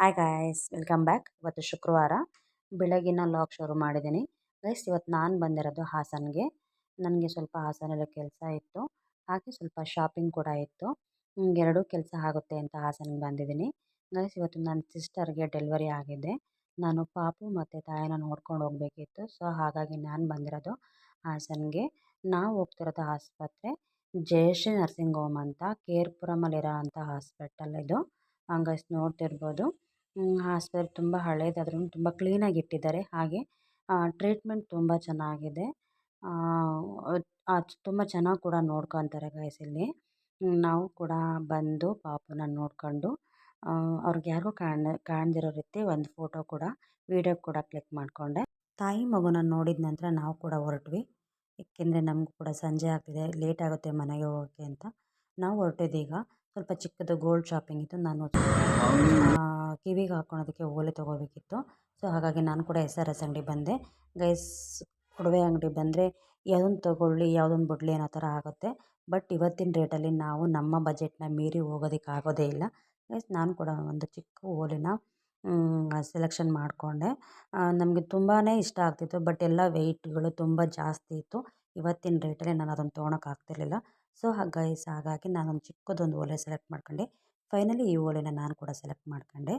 Hi guys welcome back ಇವತ್ತು ಶುಕ್ರವಾರ. ಬೆಳಗಿನ ಲಾಗ್ ಶುರು ಮಾಡಿದ್ದೀನಿ. ಗೈಸ್ ಇವತ್ತು ನಾನು ಬಂದಿರೋದು ಹಾಸನ್ಗೆ. ನನಗೆ ಸ್ವಲ್ಪ ಹಾಸನಲ್ಲಿ ಕೆಲಸ ಇತ್ತು. ಹಾಗೆ ಸ್ವಲ್ಪ ಶಾಪಿಂಗ್ ಕೂಡ ಇತ್ತು. ಎರಡೂ ಕೆಲಸ ಆಗುತ್ತೆ ಅಂತ ಹಾಸನ್ಗೆ ಬಂದಿದ್ದೀನಿ. ಗೈಸ್ ಇವತ್ತು ನನ್ನ ಸಿಸ್ಟರ್ಗೆ ಡೆಲಿವರಿ ಆಗಿದೆ. ನಾನು ಪಾಪು ಮತ್ತು ತಾಯಿನ ನೋಡ್ಕೊಂಡು ಹೋಗಬೇಕಿತ್ತು. ಸೊ ಹಾಗಾಗಿ ನಾನು ಬಂದಿರೋದು ಹಾಸನ್ಗೆ. ನಾವು ಹೋಗ್ತಿರೋದು ಆಸ್ಪತ್ರೆ. ಜಯಶ್ರೀ ನರ್ಸಿಂಗ್ ಹೋಮ್ ಅಂತ, ಕೇರ್ಪುರಮಲ್ಲಿರೋ ಆರ್ ಪುರಮಲ್ಲಿರೋ ಅಂಥ ಹಾಸ್ಪಿಟಲ್ ಇದು ಹಂಗಸ್ ನೋಡ್ತಿರ್ಬೋದು. ಆಸ್ಪತ್ರೆ ತುಂಬ ಹಳೇದಾದ್ರೂ ತುಂಬ ಕ್ಲೀನಾಗಿ ಇಟ್ಟಿದ್ದಾರೆ. ಹಾಗೆ ಟ್ರೀಟ್ಮೆಂಟ್ ತುಂಬ ಚೆನ್ನಾಗಿದೆ. ತುಂಬ ಚೆನ್ನಾಗಿ ಕೂಡ ನೋಡ್ಕೊತಾರೆ ಗೈಸ್ ಇಲ್ಲಿ. ನಾವು ಕೂಡ ಬಂದು ಪಾಪುನ ನೋಡ್ಕೊಂಡು ಅವ್ರಿಗೆ ಯಾರಿಗೂ ಕಾಣ, ಕಾಣದಿರೋ ರೀತಿ ಒಂದು ಫೋಟೋ ಕೂಡ, ವೀಡಿಯೋ ಕೂಡ ಕ್ಲಿಕ್ ಮಾಡಿಕೊಂಡೆ. ತಾಯಿ ಮಗುನ ನೋಡಿದ ನಂತರ ನಾವು ಕೂಡ ಹೊರಟ್ವಿ. ಏಕೆಂದರೆ ನಮಗೂ ಕೂಡ ಸಂಜೆ ಆಗ್ತಿದೆ, ಲೇಟ್ ಆಗುತ್ತೆ ಮನೆಗೆ ಹೋಗೋಕ್ಕೆ ಅಂತ. ನಾವು ಹೊರಟಿದ್ದೀಗ ಸ್ವಲ್ಪ ಚಿಕ್ಕದು ಗೋಲ್ಡ್ ಶಾಪಿಂಗ್ ಇತ್ತು, ನಾನು ಕಿವಿಗೆ ಹಾಕ್ಕೊಳೋದಕ್ಕೆ ಓಲೆ ತೊಗೋಬೇಕಿತ್ತು. ಸೊ, ಹಾಗಾಗಿ ನಾನು ಕೂಡ ಎಸ್ ಆರ್ ಎಸ್ ಅಂಗಡಿ ಬಂದೆ. ಗೈಸ್ ಒಡವೆ ಅಂಗಡಿ ಬಂದರೆ ಯಾವ್ದೊಂದು ತೊಗೊಳ್ಳಿ ಯಾವ್ದೊಂದು ಬಿಡಲಿ ಅನ್ನೋ ಥರ ಆಗುತ್ತೆ. ಬಟ್ ಇವತ್ತಿನ ರೇಟಲ್ಲಿ ನಾವು ನಮ್ಮ ಬಜೆಟ್ನ ಮೀರಿ ಹೋಗೋದಕ್ಕೆ ಆಗೋದೇ ಇಲ್ಲ. ಗೈಸ್, ನಾನು ಕೂಡ ಒಂದು ಚಿಕ್ಕ ಓಲೆನ ಸೆಲೆಕ್ಷನ್ ಮಾಡಿಕೊಂಡೆ. ನಮಗೆ ತುಂಬಾ ಇಷ್ಟ ಆಗ್ತಿತ್ತು. ಬಟ್ ಎಲ್ಲ ವೆಯ್ಟ್ಗಳು ತುಂಬ ಜಾಸ್ತಿ ಇತ್ತು. ಇವತ್ತಿನ ರೇಟಲ್ಲಿ ನಾನು ಅದನ್ನು ತೊಗೊಳಕ್ಕೆ ಆಗ್ತಿರ್ಲಿಲ್ಲ. ಸೊ ಗೈಸ್, ಹಾಗಾಗಿ ನಾನೊಂದು ಚಿಕ್ಕದೊಂದು ಓಲೆ ಸೆಲೆಕ್ಟ್ ಮಾಡ್ಕೊಂಡೆ. ಫೈನಲಿ ಈ ಓಲೆನ ನಾನು ಕೂಡ ಸೆಲೆಕ್ಟ್ ಮಾಡ್ಕೊಂಡೆ.